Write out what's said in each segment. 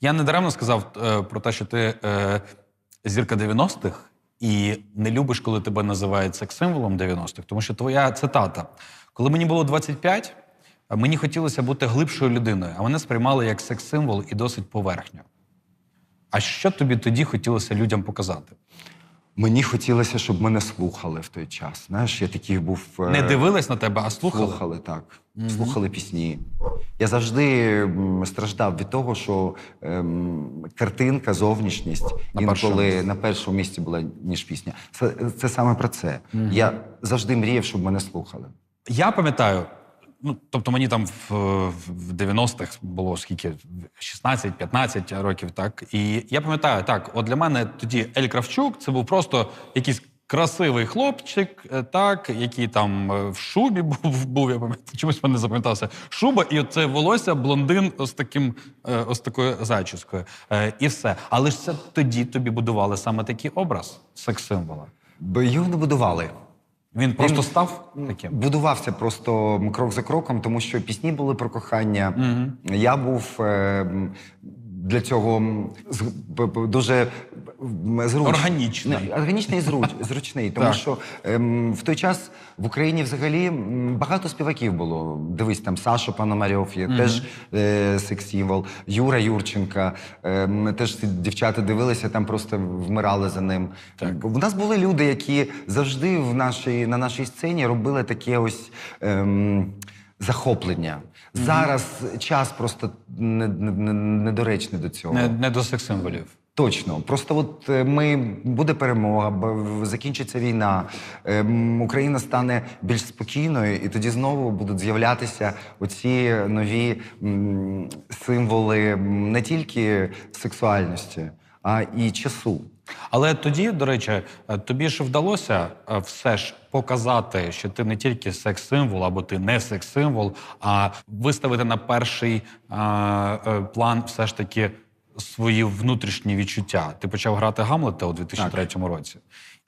Я недаремно сказав е, про те, що ти е, зірка 90-х і не любиш, коли тебе називають секс-символом 90-х, тому що твоя цитата. Коли мені було 25, е, мені хотілося бути глибшою людиною, а мене сприймали як секс-символ і досить поверхню. А що тобі тоді хотілося людям показати? Мені хотілося, щоб мене слухали в той час. Знаєш, я такий був. е, Не дивились на тебе, а слухали? Слухали, так. Слухали пісні. Я завжди страждав від того, що ем, картинка, зовнішність На інколи на першому місці була, ніж пісня. Це, це саме про це. Я завжди мріяв, щоб мене слухали. Я пам'ятаю, ну тобто мені там в, в 90-х було скільки 16-15 років, так. І я пам'ятаю, так, от для мене тоді Ель Кравчук це був просто якийсь красивий хлопчик, е, так, який там е, в шубі був, був я пам'ятаю, чомусь мене запам'ятався. Шуба, і оце волосся, блондин з таким, е, ось такою зачіскою. І все. Але ж це тоді тобі будували саме такий образ секс-символа. Бо його не будували. Він просто став таким. Будувався просто крок за кроком, тому що пісні були про кохання. Я був е, для цього дуже зручний. Органічний. Органічний і зруч, зручний. Тому Так. що ем, в той час в Україні взагалі багато співаків було. Дивись, там Саша Пономарьов є, теж е, секс-символ, Юра Юрченка. Е, ми теж ці дівчата дивилися, там просто вмирали за ним. Так. У нас були люди, які завжди в нашій, на нашій сцені робили таке ось. Ем, Захоплення. Зараз час просто не- не- не- недоречний до цього. Не, не до секс-символів. Точно. Просто от е, ми буде перемога, закінчиться війна. е, Україна стане більш спокійною, і тоді знову будуть з'являтися оці нові символи не тільки сексуальності, а і часу. Але тоді, до речі, е, тобі ж вдалося е, все ж показати, що ти не тільки секс-символ, або ти не секс-символ, а виставити на перший е, план все ж таки свої внутрішні відчуття. Ти почав грати Гамлета у 2003 році.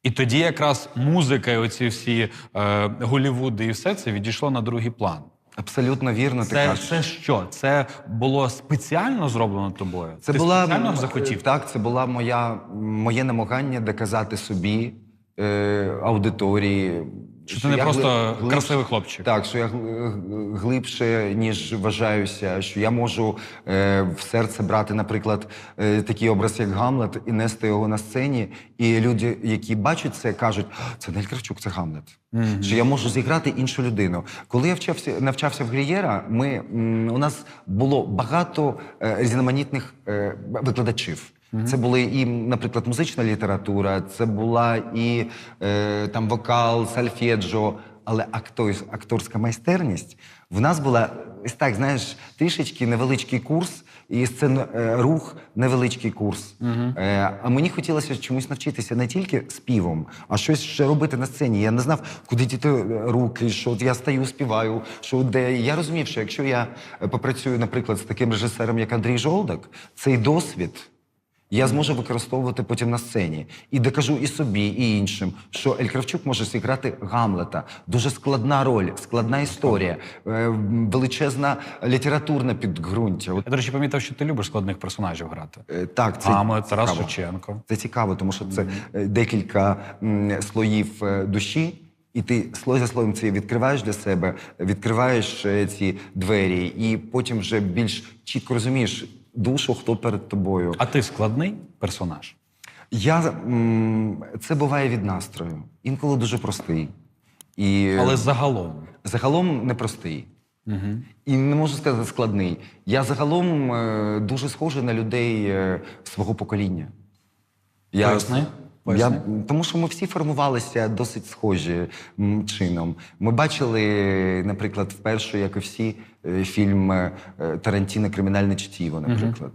І тоді якраз музика, і оці всі е, Голівуди і все це відійшло на другий план. Абсолютно вірно, ти Це, кажеш. це що? Це було спеціально зроблено тобою? Це ти була спеціально захотів? Так, це була моя моє намагання доказати собі, е, аудиторії. Що ти не просто гли- красивий хлопчик. Так, що я глибше, ніж вважаюся, що я можу е, в серце брати, наприклад, е, такий образ, як Гамлет, і нести його на сцені. І люди, які бачать це, кажуть, це Нель Кравчук, це Гамлет. Що я можу зіграти іншу людину. Коли я вчався, навчався в Грієра, ми, м, у нас було багато е, різноманітних е, викладачів. Це були і, наприклад, музична література, це була і е, там вокал, сальфеджо, але актор, акторська майстерність в нас була ось так, знаєш, трішечки невеличкий курс, і сцен е, рух невеличкий курс. Е, а мені хотілося чомусь навчитися не тільки співом, а щось ще робити на сцені. Я не знав, куди діти е, руки, що от я стаю, співаю, що де. Я розумів, що якщо я е, попрацюю, наприклад, з таким режисером, як Андрій Жолдак, цей досвід. Я зможу використовувати потім на сцені і докажу і собі, і іншим, що Ель Кравчук може зіграти Гамлета. Дуже складна роль, складна історія, е, величезна літературна підґрунтя. Я, до речі, помітив, що ти любиш складних персонажів грати. е, так, це Гамлет, Тарас цікаво. Шевченко. Це цікаво, тому що це е, декілька слоїв душі. І ти слой за слоєм це відкриваєш для себе, відкриваєш ці двері, і потім вже більш чітко розумієш душу, хто перед тобою. А ти складний персонаж? Я це буває від настрою. Інколи дуже простий. І Але загалом. загалом непростий. І не можу сказати складний. Я загалом е, дуже схожий на людей е, свого покоління. Поясни. Я, тому що ми всі формувалися досить схожі чином. Ми бачили, наприклад, вперше, як і всі, е, фільм е, Кримінальне чтіво, наприклад.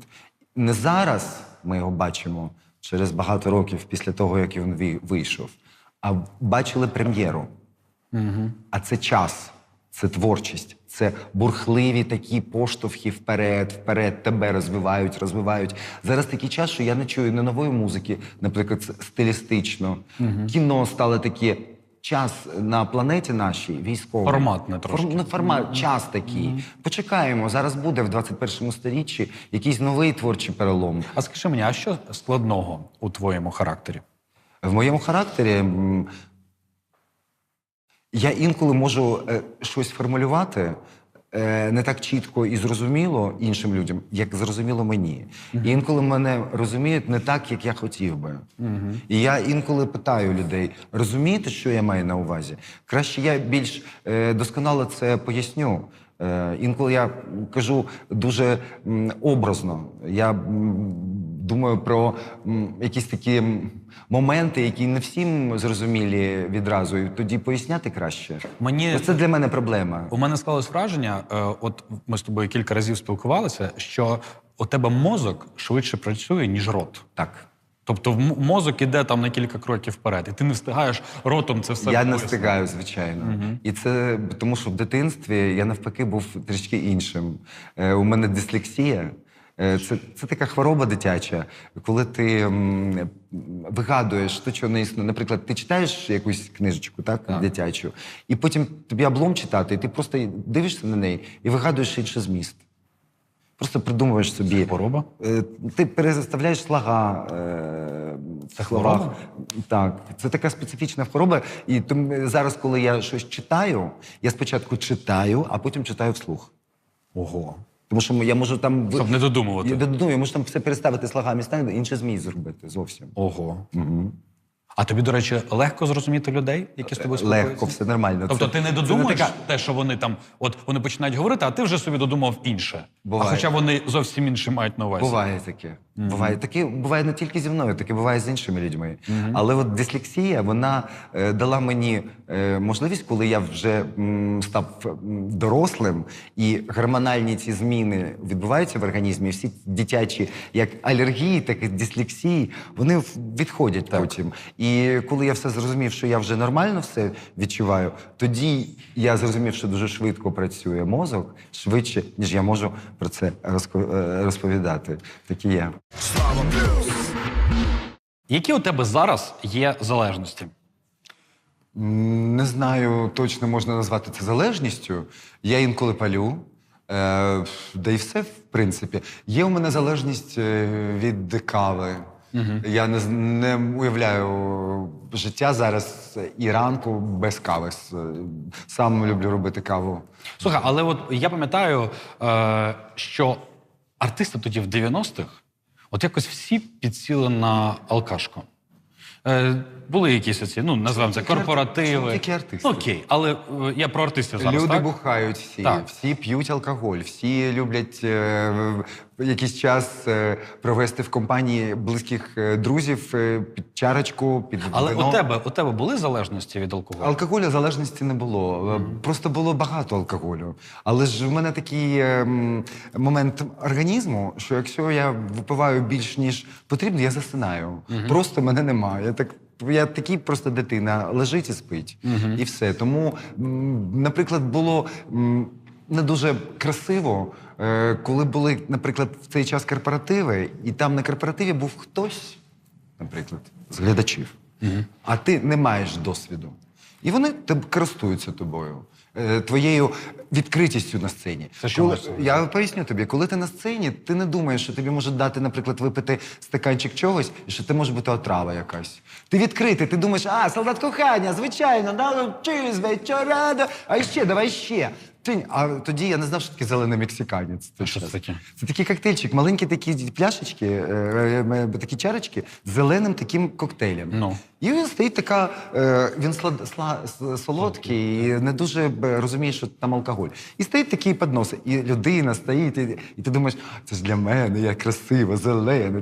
Не зараз ми його бачимо через багато років після того, як він вийшов, а бачили прем'єру. А це час, це творчість, це бурхливі такі поштовхи вперед, вперед тебе розвивають, розвивають. Зараз такий час, що я не чую не нової музики, наприклад, стилістично. Кіно стало таке час на планеті нашій військовий. Форматне трошки. Форм- ну, формат, час такий. Почекаємо. Зараз буде в 21 сторіччі якийсь новий творчий перелом. А скажи мені, а що складного у твоєму характері? В моєму характері я інколи можу е, щось формулювати е, не так чітко і зрозуміло іншим людям, як зрозуміло мені. І інколи мене розуміють не так, як я хотів би. І я інколи питаю людей: розумієте, що я маю на увазі? Краще я більш е, досконало це поясню. Інколи я кажу дуже образно. Я думаю про якісь такі моменти, які не всім зрозумілі відразу. І тоді поясняти краще. Мені Це для мене проблема. У мене склалось враження, е, от ми з тобою кілька разів спілкувалися, що у тебе мозок швидше працює, ніж рот. Так. Тобто мозок іде там на кілька кроків вперед, і ти не встигаєш ротом це все я не встигаю, звичайно. І це тому, що в дитинстві я навпаки був трішки іншим. Е, у мене дислексія. Е, Це, це така хвороба дитяча, коли ти м, вигадуєш те, що не існує. Наприклад, ти читаєш якусь книжечку, так, Так. дитячу, і потім тобі облом читати, і ти просто дивишся на неї і вигадуєш інший зміст. Просто придумуєш собі. Хвороба? Е, Ти переставляєш слова е, Це хвороба? Так, це така специфічна хвороба. І тому зараз, коли я щось читаю, я спочатку читаю, а потім читаю вслух. Ого. Тому що я можу там Щоб не додумувати. Я додумую, я можу там все переставити слова містами, інше змій зробити зовсім. Ого. Угу. А тобі, до речі, легко зрозуміти людей, які з тобою спілкуються? Легко, все нормально. Тобто Це- ти не додумуєш не така- те, що вони там, от вони починають говорити, а ти вже собі додумав інше. Буває. А хоча вони зовсім інше мають на увазі. Буває таке. Буває таке, буває не тільки зі мною, таке буває з іншими людьми. Але от дислексія, вона е, дала мені е, можливість, коли я вже м, став дорослим, і гормональні ці зміни відбуваються в організмі, всі дитячі, як алергії, так і дислексії, вони відходять потім. І коли я все зрозумів, що я вже нормально все відчуваю, тоді я зрозумів, що дуже швидко працює мозок, швидше, ніж я можу про це е, розповідати. І є. Які у тебе зараз є залежності? Не знаю, точно можна назвати це залежністю. Я інколи палю. Е, да і все, в принципі. Є у мене залежність е, від кави. Я не, не уявляю життя зараз і ранку без кави. Сам люблю робити каву. Слухай, але от я пам'ятаю, е, що артисти тоді в 90-х, от якось всі підсіли на алкашку. Е, були якісь оці, ну, називаємо це корпоративи. тільки артисти. Ну, Окей, але е, я про артистів зараз. Люди так? бухають всі, Так. всі п'ють алкоголь, всі люблять е, якийсь час е, провести в компанії близьких е, друзів е, під чарочку, під Але вино. у тебе, у тебе були залежності від алкоголю? Алкоголю залежності не було. Просто було багато алкоголю. Але ж в мене такий е, момент організму, що якщо я випиваю більш ніж потрібно, я засинаю. Просто мене немає. Я так. Я такий просто дитина, лежить і спить. І все. Тому, наприклад, було не дуже красиво, е, коли були, наприклад, в цей час корпоративи, і там на корпоративі був хтось, наприклад, з глядачів, а ти не маєш досвіду. І вони користуються тобою, е, твоєю відкритістю на сцені. Це що Коли- я поясню тобі, коли ти на сцені, ти не думаєш, що тобі можуть дати, наприклад, випити стаканчик чогось, і що це може бути отрава якась. Ти відкритий, ти думаєш, а, солдат кохання, звичайно, да, чиз, вечорада, а ще, давай ще. Ти, а тоді я не знав, що таке зелений мексиканець. А що це таке? Це такий коктейльчик, маленькі такі пляшечки, е, е, такі чарочки з зеленим таким коктейлем. Ну. І він стоїть така, е, він слад, сла, солодкий і не дуже розуміє, що там алкоголь. І стоїть такий піднос, і людина стоїть, і, і ти думаєш, це ж для мене, я красива, зелена.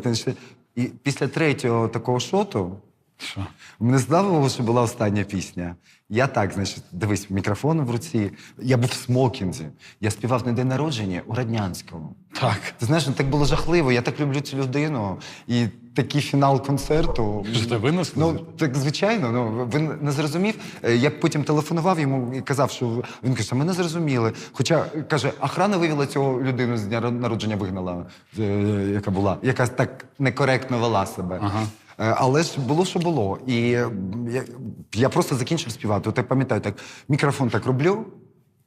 І після третього такого шоту Що? мене здавало, що була остання пісня. Я так, значить, дивись, мікрофон в руці. Я був в смокінзі. Я співав на день народження у Раднянському. Так. Ти знаєш, ну так було жахливо. Я так люблю цю людину. І такий фінал концерту. Що ти винесли? Ну, так звичайно, ну він не зрозумів. Е, Я потім телефонував йому і казав, що він каже, ми не зрозуміли. Хоча каже, охрана вивела цього людину з дня народження, вигнала, е, яка була, яка так некоректно вела себе. Ага. Е, Але ж було, що було. І е, я, я просто закінчив співати. От я пам'ятаю, так мікрофон так роблю,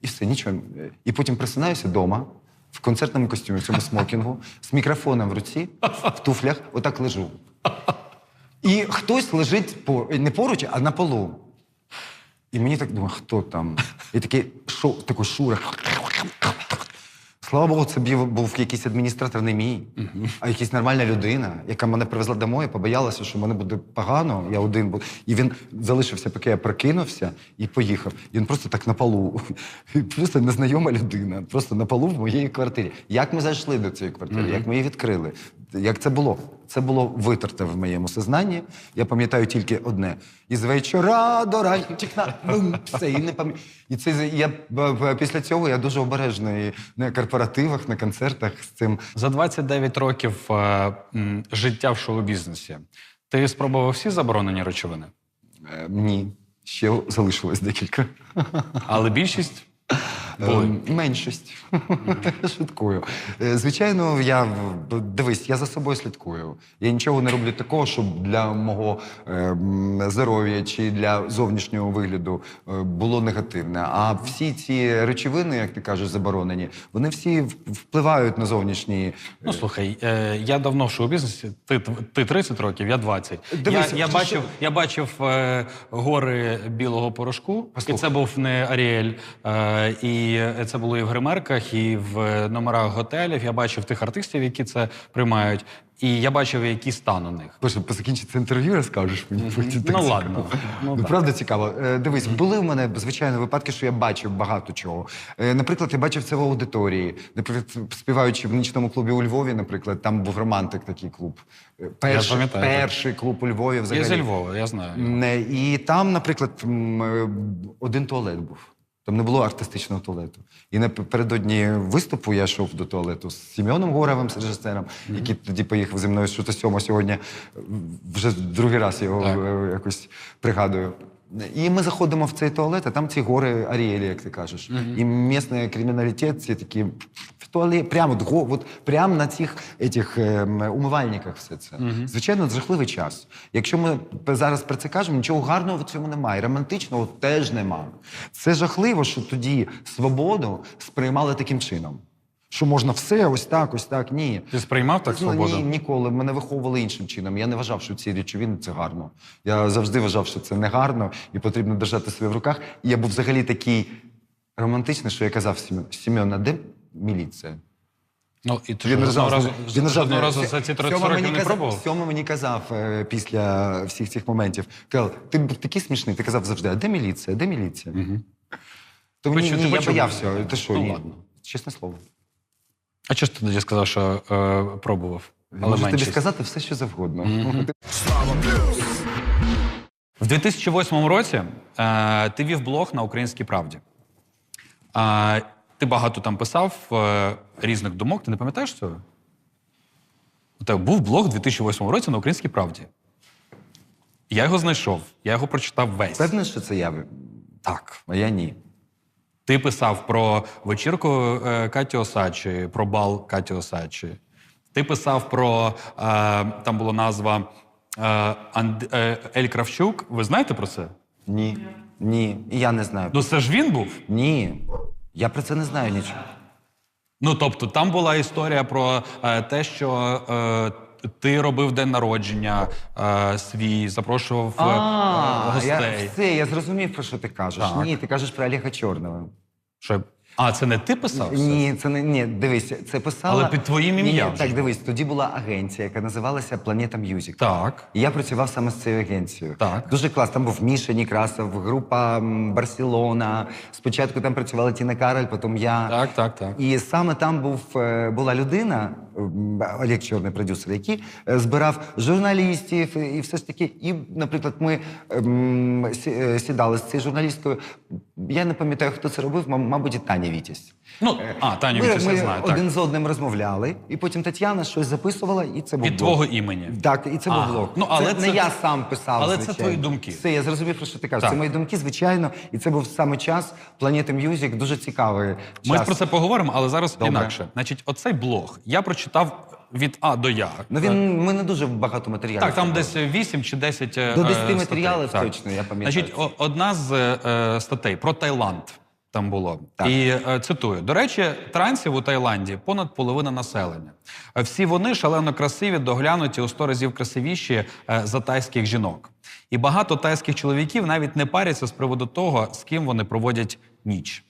і все, нічого. І потім просинаюся вдома в концертному костюмі, в цьому смокінгу, з мікрофоном в руці, в туфлях, отак лежу. І хтось лежить по, не поруч, а на полу. І мені так думаю, хто там? І такий шо, такий шура. Слава Богу, це був, якийсь адміністратор не мій, а якась нормальна людина, яка мене привезла домой, побоялася, що мене буде погано. Я один був. І він залишився, поки я прокинувся і поїхав. І він просто так на полу. Просто незнайома людина, просто на полу в моїй квартирі. Як ми зайшли до цієї квартири? Як ми її відкрили? Як це було? Це було витерте в моєму сознанні. Я пам'ятаю тільки одне: із вечора до ранчикна. Все, і не пам'ятаю. І це я після цього я дуже обережний на корпоративах, на концертах з цим. За 29 років е, м, життя в шоу-бізнесі. Ти спробував всі заборонені речовини, Е, Ні, ще залишилось декілька. але більшість були. Е, Меншість. Шуткую. Е, Звичайно, я дивись, я за собою слідкую. Я нічого не роблю такого, щоб для мого е, здоров'я чи для зовнішнього вигляду е, було негативне. А всі ці речовини, як ти кажеш, заборонені, вони всі впливають на зовнішні. Ну слухай, е, я давно в шоу-бізнесі. Ти, ти 30 років, я 20. Дивись, я, я бачив, що? я бачив е, гори білого порошку, Послухай. і це був не Аріель. Е, і це було і в гримерках, і в номерах готелів. Я бачив тих артистів, які це приймають. І я бачив, який стан у них. Боже, закінчиться інтерв'ю, розкажеш мені. потім так Ну, цікаво. ладно. Ну, Ну, правда цікаво. Е, Дивись, були в мене звичайно випадки, що я бачив багато чого. Е, Наприклад, я бачив це в аудиторії. Наприклад, співаючи в нічному клубі у Львові, наприклад, там був романтик такий клуб. Е, Перший, перший клуб у Львові Я взагалі. зі Львова, я знаю. І там, наприклад, е, один туалет був. Там не було артистичного туалету. І напередодні виступу я йшов до туалету з Сімеоном Горовим, з режисером, який тоді поїхав зі мною з сьома сьогодні. Вже другий раз його Так. е, якось пригадую. І ми заходимо в цей туалет, а там ці гори Аріелі, як ти кажеш. І місний криміналітет, ці такі туалет, прямо, от, от, прямо на цих етих, ем, умивальниках все це. Звичайно, жахливий час. Якщо ми зараз про це кажемо, нічого гарного в цьому немає. Романтичного теж немає. Це жахливо, що тоді свободу сприймали таким чином. Що можна все, ось так, ось так. Ні. Ти сприймав так Ну, свободу? Ні, ніколи. Мене виховували іншим чином. Я не вважав, що ці речовини це гарно. Я завжди вважав, що це не гарно і потрібно держати себе в руках. І я був взагалі такий романтичний, що я казав Сім'ян, де міліція? Ну, і ти Він ж жодного разу, він жодного разу за ці 30 Сьома років мені не казав- пробував? Сьома мені казав е, після всіх цих моментів. Казав, ти був такий смішний, ти казав завжди, а де міліція? Де міліція? То мені, Почув- ні, я боявся. Ти що, Ну, ні? ладно. Чесне слово. А чого ж ти тоді сказав, що е, пробував? Але Можу тобі сказати все, що завгодно. Ти- В 2008 році е, ти вів блог на Українській правді. Е, ти багато там писав е, різних думок. Ти не пам'ятаєш цього? У тебе був блог у 2008 році на Українській правді. Я його знайшов, я його прочитав весь. Певний, що це я? Так. А я ні. Ти писав про вечірку е, Каті Осадчої, про бал Каті Осадчої. Ти писав про е, там була назва Ель Кравчук. Ви знаєте про це? Ні. Ні. Я не знаю. Ну це ж він був. Ні. Я про це не знаю нічого. Ну тобто, там була історія про е, те, що е, ти робив день народження е, свій, запрошував е, А, гостей. я, все, я зрозумів, про що ти кажеш. Так. Ні, ти кажеш про Олега Чорного. Що... А, це не ти писав? все? Ні, це не ні, дивись, це писала. Але під твоїм Ні, ні, ім'ям Так, дивись, тоді була агенція, яка називалася Планета Мюзик. Так. І я працював саме з цією агенцією. Так. Дуже клас. Там був Міша Некрасов, група м, Барселона. Спочатку там працювала Тіна Кароль, потім я. Так, так, так. І саме там був, е, була людина, м, Олег Чорний продюсер, який е, збирав журналістів і, і все ж таки. І, наприклад, ми ем, сі- е, сідали з цією журналісткою. Я не пам'ятаю, хто це робив, мам- мабуть, і Таня Вітязь. Ну, а, Таню Ми, Вітязь я ми знаю. один з одним розмовляли, і потім Тетяна щось записувала, і це був Від блог. твого імені. Так, і це був Ага. блог. Ну, але це, це- не я сам писав. але це звичайно. твої думки. Все, я зрозумів, про що ти кажеш. Так. Це мої думки, звичайно, і це був саме час Планети Мюзик, дуже цікавий час. Ми про це поговоримо, але зараз Добре. інакше. Значить, оцей блог я прочитав від А до Я. Ну він ми не дуже багато матеріалів. Так, там зробили. десь 8 чи 10 е, До 10 статей. матеріалів Так. точно, я пам'ятаю Значить, о- одна з е, статей про Таїланд там було. Так. І е, цитую: до речі, трансів у Таїланді понад половина населення. Всі вони шалено красиві, доглянуті у сто разів красивіші е, за тайських жінок. І багато тайських чоловіків навіть не паряться з приводу того, з ким вони проводять ніч.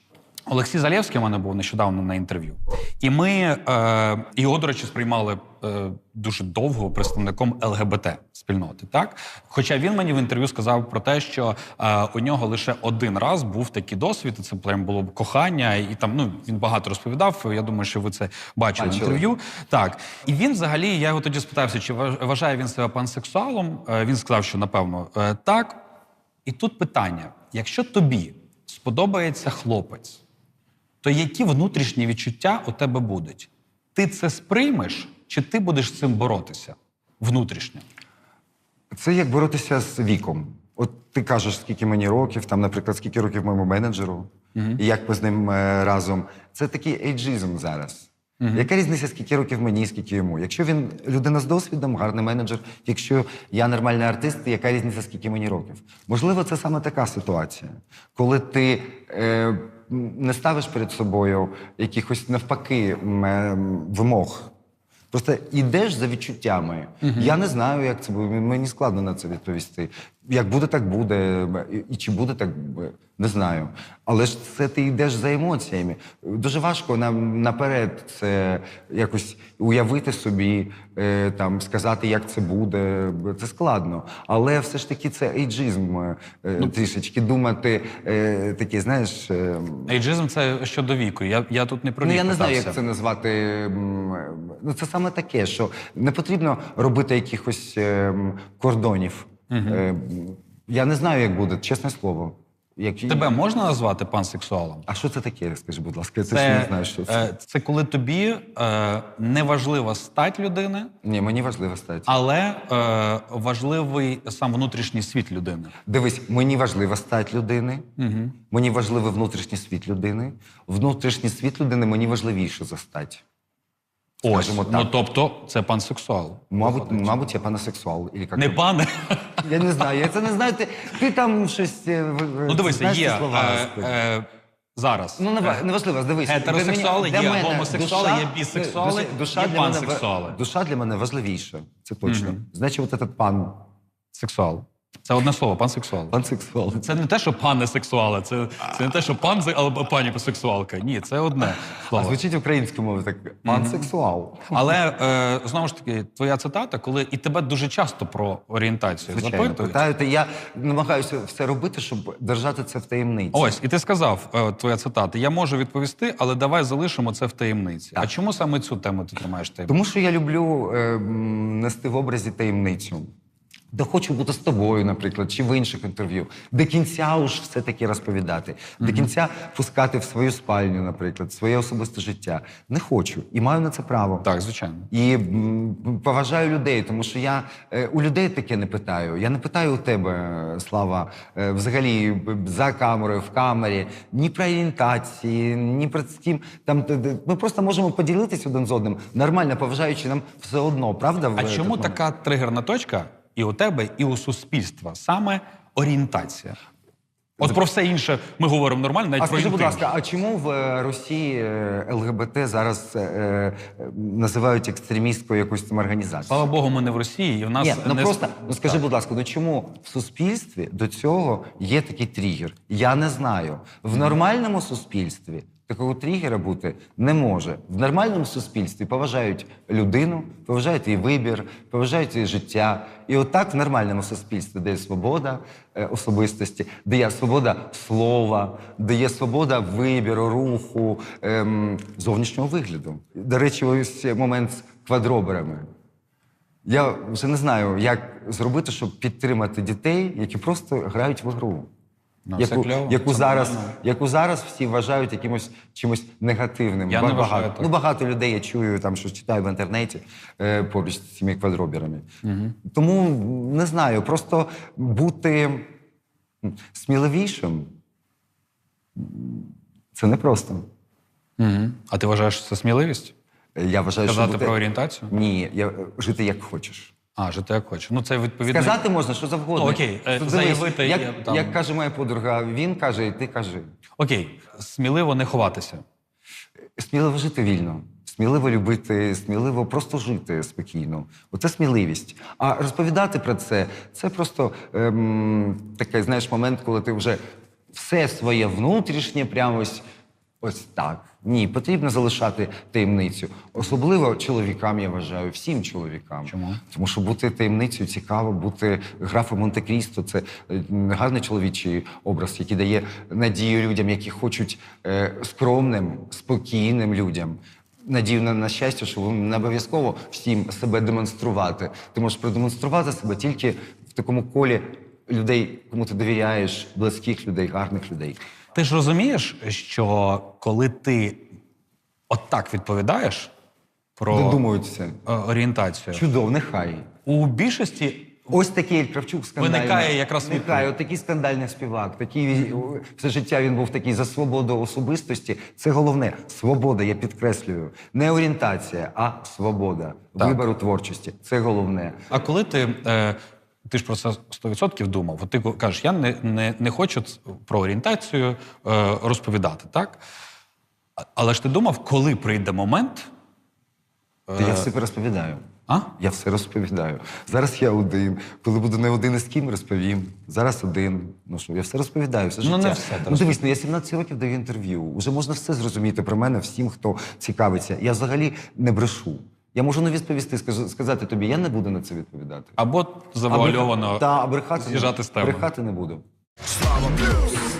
Олексій Залєвський у мене був нещодавно на інтерв'ю. І ми е, його, до речі, сприймали е, дуже довго представником ЛГБТ спільноти. Так? Хоча він мені в інтерв'ю сказав про те, що е, у нього лише один раз був такий досвід, і це прям було кохання, і там ну він багато розповідав. Я думаю, що ви це бачили в інтерв'ю. Так. І він взагалі, я його тоді спитався, чи вважає він себе пансексуалом. Е, він сказав, що напевно е, так. І тут питання: якщо тобі сподобається хлопець, то які внутрішні відчуття у тебе будуть? Ти це сприймеш, чи ти будеш з цим боротися внутрішньо? Це як боротися з віком. От ти кажеш, скільки мені років, там, наприклад, скільки років моєму менеджеру, і як ми з ним е, разом. Це такий ейджизм зараз. Яка різниця, скільки років мені, скільки йому? Якщо він людина з досвідом, гарний менеджер, якщо я нормальний артист, яка різниця, скільки мені років? Можливо, це саме така ситуація, коли ти е, не ставиш перед собою якихось навпаки е, вимог. Просто йдеш за відчуттями. Я не знаю, як це буде. Мені складно на це відповісти. Як буде, так буде. І, чи буде, так. Не знаю. Але ж це ти йдеш за емоціями. Дуже важко нам наперед це якось уявити собі, е, там, сказати, як це буде. Це складно. Але все ж таки це ейджизм е, трішечки думати е, таке, знаєш. Ейджизм це щодо віку. Я, я тут не про Ну, вік я не знаю, як це назвати. Ну, це саме таке, що не потрібно робити якихось е, Е, Я не знаю, як буде, чесне слово. Як... Тебе можна назвати пансексуалом? А що це таке? Скажи, будь ласка, я це ж не знаю, що це. е, це коли тобі е, не важлива стать людини, Ні, мені важливо стати. але е, важливий сам внутрішній світ людини. Дивись, мені важлива стать людини, мені важливий внутрішній світ людини. Внутрішній світ людини мені важливіше за стать. Ось, Скажімо так. ну тобто, це пансексуал. Мабуть, мабуть, я панасексуал. Или як Не це? пане. Я не знаю, я це не знаю. Ти, ти там щось. е, в- в- Ну дивися, знаєш ці є слова. е, е, зараз. Ну, не, неважливо, дивись. Гетеросексуали для є, мене гомосексуали є, бісексуали, душа, є для мене, пансексуали. душа для мене важливіша, це точно. Значить, от этот пан, Сексуал. Це одне слово, пансексуал. пансексуал. Це не те, що пане сексуале, це, це не те, що пан або пані сексуалка. Ні, це одне А слово. звучить українською мовою так пансексуал. Але е, знову ж таки, твоя цитата, коли і тебе дуже часто про орієнтацію Звичайно, запитують. питають. Я намагаюся все робити, щоб держати це в таємниці. Ось, і ти сказав, е, твоя цитата: я можу відповісти, але давай залишимо це в таємниці. А чому саме цю тему ти тримаєш таємницю? Тому що я люблю е, нести в образі таємницю. Де хочу бути з тобою, наприклад, чи в інших інтерв'ю. До кінця уж все таки розповідати. До кінця пускати в свою спальню, наприклад, своє особисте життя. Не хочу і маю на це право. Так, звичайно. І м, поважаю людей, тому що я е, у людей таке не питаю. Я не питаю у тебе, Слава, е, взагалі за камерою, в камері, ні про орієнтації, ні про з. Там т- т- ми просто можемо поділитися один з одним, нормально поважаючи нам все одно, правда? в А этот чому момент? така тригерна точка і у тебе, і у суспільства? Саме орієнтація. От про все інше ми говоримо нормально, навіть А про скажи, будь ласка, а чому в е, Росії е, ЛГБТ зараз е, е, називають екстремісткою якусь там організацією? Слава Богу, ми не в Росії, і в нас Ні, ну не просто ну скажи, будь ласка, ну чому в суспільстві до цього є такий тригер? Я не знаю. В нормальному суспільстві такого тригера бути не може. В нормальному суспільстві поважають людину, поважають її вибір, поважають її життя. І отак в нормальному суспільстві, де є свобода е, особистості, де є свобода слова, де є свобода вибіру, руху, ем, зовнішнього вигляду. До речі, ось момент з квадроберами. Я вже не знаю, як зробити, щоб підтримати дітей, які просто грають в гру. Ну, яку, яку, зараз, нормально. яку зараз всі вважають якимось чимось негативним. Я не вважаю багато, так. ну, багато людей я чую, там, що читаю в інтернеті е, поруч з цими квадроберами. Тому не знаю, просто бути сміливішим це непросто. Угу. А ти вважаєш що це сміливість? Я вважаю, Казати що бути... про орієнтацію? Ні, я, жити як хочеш. А, жити як хоче. Ну, це відповідно. Сказати можна що завгодно. Ну, окей, е, Дивись, заявити, Як, я там- як каже моя подруга, він каже, і ти кажи. Окей, сміливо не ховатися. Сміливо жити вільно, сміливо любити, сміливо просто жити спокійно. Оце сміливість. А розповідати про це це просто ем, такий, знаєш, момент, коли ти вже все своє внутрішнє прямо ось, ось так. Ні, потрібно залишати таємницю. Особливо чоловікам, я вважаю, всім чоловікам. Чому? Тому що бути таємницею цікаво, бути графом Монте-Крісто це е, гарний чоловічий образ, який дає надію людям, які хочуть е, скромним, спокійним людям. Надію на, на щастя, що не обов'язково всім себе демонструвати. Ти можеш продемонструвати себе тільки в такому колі людей, кому ти довіряєш, близьких людей, гарних людей. Ти ж розумієш, що коли ти отак відповідаєш про Додумуються. е, орієнтацію, Чудово, нехай. у більшості Ось такий Кравчук скандальний. Виникає якраз відповідь. от такий скандальний співак. Такий все життя він був такий за свободу особистості. Це головне. Свобода, я підкреслюю. Не орієнтація, а свобода. Так. Вибору творчості. Це головне. А коли ти. Е, ти ж про це 100% думав. От ти кажеш, я не, не, не хочу про орієнтацію е, розповідати, так? Але ж ти думав, коли прийде момент. Та я все розповідаю. А? Я все розповідаю. Зараз я один. Коли буду не один із ким, розповім. Зараз один. Ну що, я все розповідаю, все Ну, не все ну дивись, ну я 17 років даю інтерв'ю. Уже можна все зрозуміти про мене всім, хто цікавиться. Я взагалі не брешу. Я можу не відповісти, скажу- сказати тобі, я не буду на це відповідати. Або завуальовано Та, а брехати, з'їжджати з теми. брехати не буду. Слава плюс.